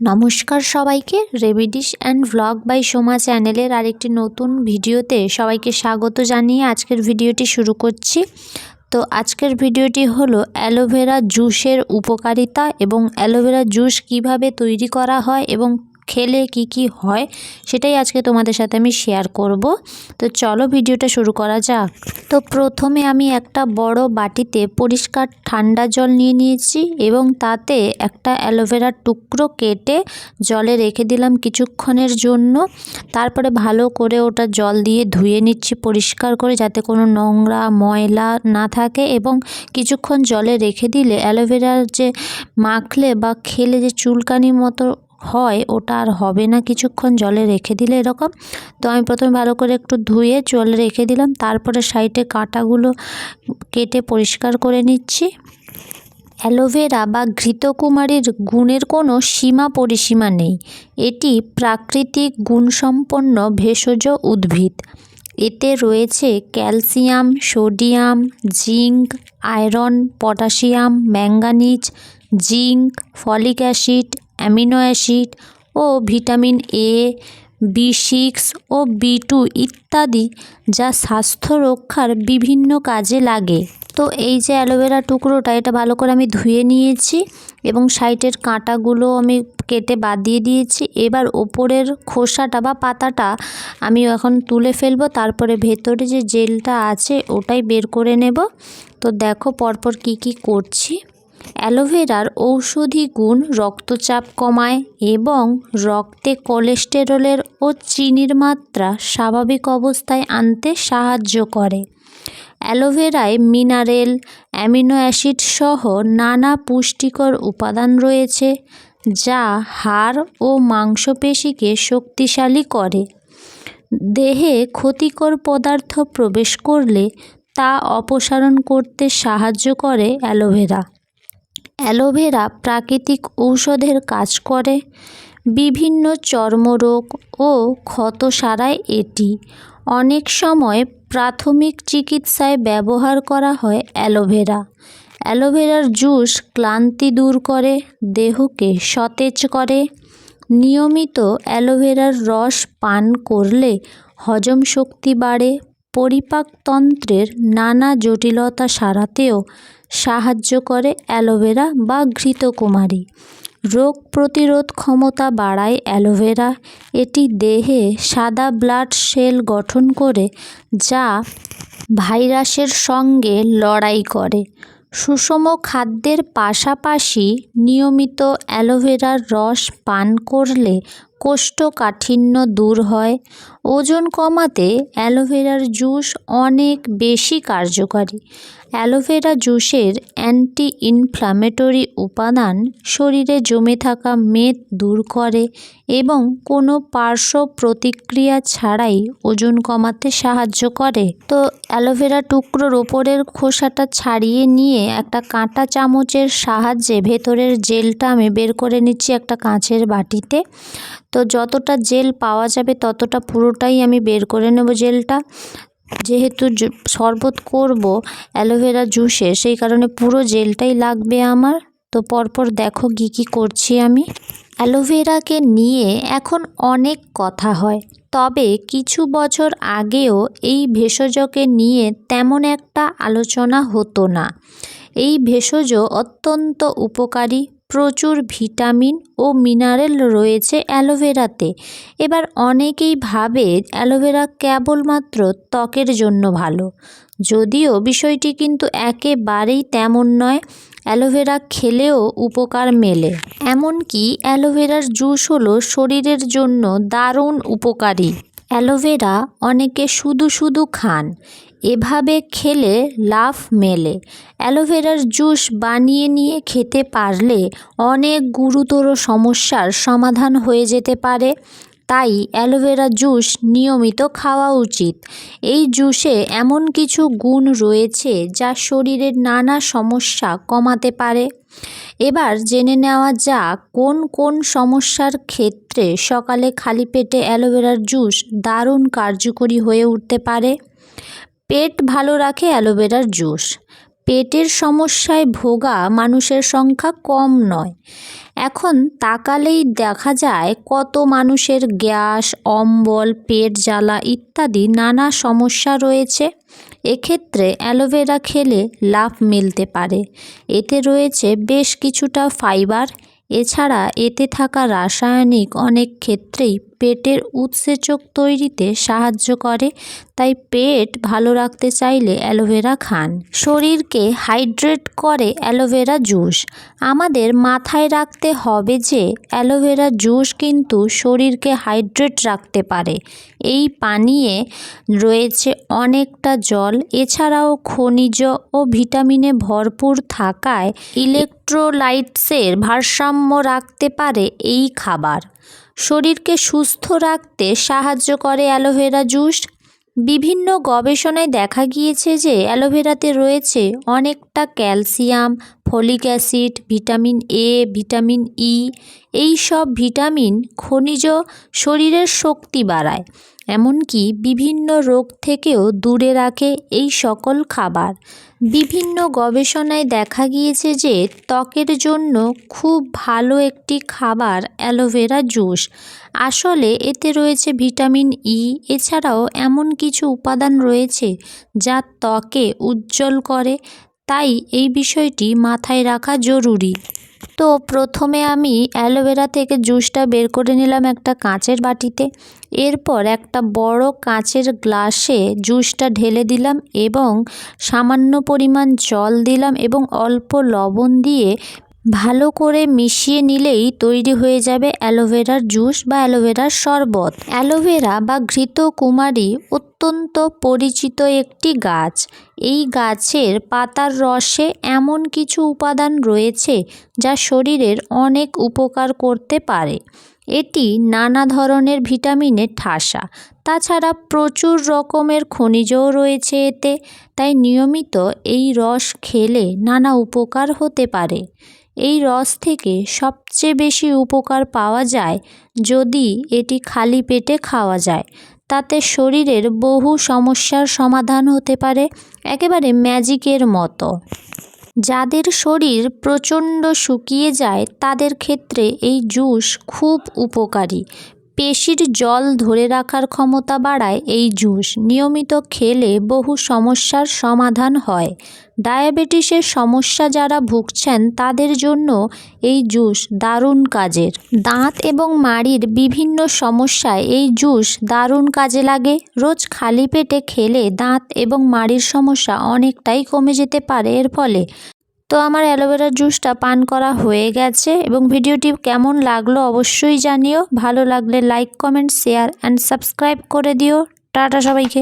নমস্কার সবাইকে রেভিডিশ অ্যান্ড ভ্লগ বাই সোমা চ্যানেলের আরেকটি নতুন ভিডিওতে সবাইকে স্বাগত জানিয়ে আজকের ভিডিওটি শুরু করছি। তো আজকের ভিডিওটি হলো অ্যালোভেরা জুসের উপকারিতা এবং অ্যালোভেরা জুস কীভাবে তৈরি করা হয় এবং খেলে কি কি হয় সেটাই আজকে তোমাদের সাথে আমি শেয়ার করব। তো চলো ভিডিওটা শুরু করা যাক। তো প্রথমে আমি একটা বড় বাটিতে পরিষ্কার ঠান্ডা জল নিয়ে নিয়েছি এবং তাতে একটা অ্যালোভেরার টুকরো কেটে জলে রেখে দিলাম কিছুক্ষণের জন্য। তারপরে ভালো করে ওটা জল দিয়ে ধুয়ে নিচ্ছি পরিষ্কার করে যাতে কোনো নোংরা ময়লা না থাকে এবং কিছুক্ষণ জলে রেখে দিলে অ্যালোভেরার যে মাখলে বা খেলে যে চুলকানি মতো হয়, ওটা আর হবে না কিছুক্ষণ জলে রেখে দিলে এরকম। তো আমি প্রথমে ভালো করে একটু ধুয়ে জলে রেখে দিলাম, তারপরে সাইডে কাঁটাগুলো কেটে পরিষ্কার করে নিচ্ছি। অ্যালোভেরা বা ঘৃতকুমারীর গুণের কোনো সীমা পরিসীমা নেই। এটি প্রাকৃতিক গুণসম্পন্ন ভেষজ উদ্ভিদ। এতে রয়েছে calcium, sodium, zinc, iron, potassium manganese zinc, folic acid amino acid O vitamin A B six ও বি টু ইত্যাদি যা স্বাস্থ্য রক্ষার বিভিন্ন কাজে লাগে। তো এই যে অ্যালোভেরা টুকরোটা, এটা ভালো করে আমি ধুয়ে নিয়েছি এবং সাইডের কাঁটাগুলো আমি কেটে বাদ দিয়ে দিয়েছি। এবার ওপরের খোসাটা বা পাতাটা আমি এখন তুলে ফেলব, তারপরে ভেতরে যে জেলটা আছে ওটাই বের করে নেব। তো দেখো পরপর কি কি করছি। অ্যালোভেরার ঔষধি গুণ রক্তচাপ কমায় এবং রক্তে কোলেস্টেরলের ও চিনির মাত্রা স্বাভাবিক অবস্থায় আনতে সাহায্য করে। অ্যালোভেরায় মিনারেল অ্যামিনো অ্যাসিড সহ নানা পুষ্টিকর উপাদান রয়েছে, যা হাড় ও মাংসপেশিকে শক্তিশালী করে। দেহে ক্ষতিকর পদার্থ প্রবেশ করলে তা অপসারণ করতে সাহায্য করে অ্যালোভেরা। অ্যালোভেরা প্রাকৃতিক ঔষধের কাজ করে। বিভিন্ন চর্মরোগ ও ক্ষত সারায় এটি। অনেক সময় প্রাথমিক চিকিৎসায় ব্যবহার করা হয় অ্যালোভেরা। অ্যালোভেরার জুস ক্লান্তি দূর করে, দেহকে সতেজ করে। নিয়মিত অ্যালোভেরার রস পান করলে হজম শক্তি বাড়ে। পরিপাকতন্ত্রের নানা জটিলতা সারাতেও সাহায্য করে অ্যালোভেরা বা ঘৃতকুমারী। রোগ প্রতিরোধ ক্ষমতা বাড়ায় অ্যালোভেরা। এটি দেহে সাদা ব্লাড সেল গঠন করে, যা ভাইরাসের সঙ্গে লড়াই করে। সুষম খাদ্যের পাশাপাশি নিয়মিত অ্যালোভেরার রস পান করলে কোষ্ঠকাঠিন্য দূর হয়। ওজন কমাতে অ্যালোভেরার জুস অনেক বেশি কার্যকারী। অ্যালোভেরা জুসের অ্যান্টি ইনফ্ল্যামেটরি উপাদান শরীরে জমে থাকা মেদ দূর করে এবং কোনো পার্শ্ব প্রতিক্রিয়া ছাড়াই ওজন কমাতে সাহায্য করে। তো অ্যালোভেরা টুকরোর ওপরের খোসাটা ছাড়িয়ে নিয়ে একটা কাঁটা চামচের সাহায্যে ভেতরের জেলটা আমি বের করে নিচ্ছি একটা কাঁচের বাটিতে। তো যতটা জেল পাওয়া যাবে ততটা পুরোটাই আমি বের করে নেব জেলটা। যেহেতু শরবত করব অ্যালোভেরা জুসে, সেই কারণে পুরো জেলটাই লাগবে আমার। তো পরপর দেখো কী কী করছি আমি। অ্যালোভেরাকে নিয়ে এখন অনেক কথা হয়। তবে কিছু বছর আগেও এই ভেষজকে নিয়ে তেমন একটা আলোচনা হতো না। এই ভেষজ অত্যন্ত উপকারী প্রচুর ভিটামিন ও মিনারেল রয়েছে অ্যালোভেরাতে। এবার অনেকেই ভাবে অ্যালোভেরা কেবলমাত্র ত্বকের জন্য ভালো। যদিও বিষয়টি কিন্তু একেবারেই তেমন নয়, অ্যালোভেরা খেলেও উপকার মেলে। এমনকি অ্যালোভেরার জুস হলো শরীরের জন্য দারুণ উপকারী। অ্যালোভেরা অনেকে শুধু শুধু খান, এভাবে খেলে লাভ মেলে। অ্যালোভেরার জুস বানিয়ে নিয়ে খেতে পারলে অনেক গুরুতর সমস্যার সমাধান হয়ে যেতে পারে। তাই অ্যালোভেরা জুস নিয়মিত খাওয়া উচিত। এই জুসে এমন কিছু গুণ রয়েছে যা শরীরের নানা সমস্যা কমাতে পারে। এবার জেনে নেওয়া যাক কোন কোন সমস্যার ক্ষেত্রে সকালে খালি পেটে অ্যালোভেরার জুস দারুণ কার্যকরী হয়ে উঠতে পারে। পেট ভালো রাখে অ্যালোভেরার জুস। পেটের সমস্যায় ভোগা মানুষের সংখ্যা কম নয়। এখন তাকালেই দেখা যায় কত মানুষের গ্যাস, অম্বল, পেট জ্বালা ইত্যাদি নানা সমস্যা রয়েছে। এক্ষেত্রে অ্যালোভেরা খেলে লাভ মিলতে পারে। এতে রয়েছে বেশ কিছুটা ফাইবার এছাড়া এতে থাকা রাসায়নিক অনেক ক্ষেত্রেই পেটের উৎসেচক তৈরিতে সাহায্য করে, তাই পেট ভালো রাখতে চাইলে অ্যালোভেরা খান। শরীরকে হাইড্রেট করে অ্যালোভেরা জুস। আমাদের মাথায় রাখতে হবে যে অ্যালোভেরা জুস কিন্তু শরীরকে হাইড্রেট রাখতে পারে। এই পানীয়ে রয়েছে অনেকটা জল। এছাড়াও খনিজ ও ভিটামিনে ভরপুর থাকায় ইলেকট্রোলাইটসের ভারসাম্য রাখতে পারে এই খাবার। শরীরকে সুস্থ রাখতে সাহায্য করে অ্যালোভেরা জুস। বিভিন্ন গবেষণায় দেখা গিয়েছে যে অ্যালোভেরাতে রয়েছে অনেকটা calcium, folic acid, vitamin A vitamin E এই সব ভিটামিন খনিজ শরীরের শক্তি বাড়ায়। এমনকি বিভিন্ন রোগ থেকেও দূরে রাখে এই সকল খাবার। বিভিন্ন গবেষণায় দেখা গিয়েছে যে ত্বকের জন্য খুব ভালো একটি খাবার অ্যালোভেরা জুস। আসলে এতে রয়েছে ভিটামিন ই এছাড়াও এমন কিছু উপাদান রয়েছে যা ত্বকে উজ্জ্বল করে, তাই এই বিষয়টি মাথায় রাখা জরুরি। তো প্রথমে আমি অ্যালোভেরা থেকে জুসটা বের করে নিলাম একটা কাঁচের বাটিতে। এরপর একটা বড় কাঁচের গ্লাসে জুসটা ঢেলে দিলাম এবং সামান্য পরিমাণ জল দিলাম এবং অল্প লবণ দিয়ে ভালো করে মিশিয়ে নিলেই তৈরি হয়ে যাবে অ্যালোভেরার জুস বা অ্যালোভেরার শরবত। অ্যালোভেরা বা ঘৃতকুমারী অত্যন্ত পরিচিত একটি গাছ। এই গাছের পাতার রসে এমন কিছু উপাদান রয়েছে যা শরীরের অনেক উপকার করতে পারে। এটি নানা ধরনের ভিটামিনের ঠাসা। তাছাড়া প্রচুর রকমের খনিজও রয়েছে এতে, তাই নিয়মিত এই রস খেলে নানা উপকার হতে পারে। এই রস থেকে সবচেয়ে বেশি উপকার পাওয়া যায় যদি এটি খালি পেটে খাওয়া যায়। তাতে শরীরের বহু সমস্যার সমাধান হতে পারে, একেবারে ম্যাজিকের মতো। যাদের শরীর প্রচণ্ড শুকিয়ে যায়, তাদের ক্ষেত্রে এই জুস খুব উপকারী। পেশির জল ধরে রাখার ক্ষমতা বাড়ায় এই জুস। নিয়মিত খেলে বহু সমস্যার সমাধান হয়। ডায়াবেটিসের সমস্যা যারা ভুগছেন, তাদের জন্য এই জুস দারুণ কাজের। দাঁত এবং মাড়ির বিভিন্ন সমস্যায় এই জুস দারুণ কাজে লাগে। রোজ খালি পেটে খেলে দাঁত এবং মাড়ির সমস্যা অনেকটাই কমে যেতে পারে। এর ফলে তো আমার অ্যালোভেরার জুসটা পান করা হয়ে গেছে এবং ভিডিওটি কেমন লাগল অবশ্যই জানিও। ভালো লাগলে like comment share and subscribe করে দিও। টাটা সবাইকে।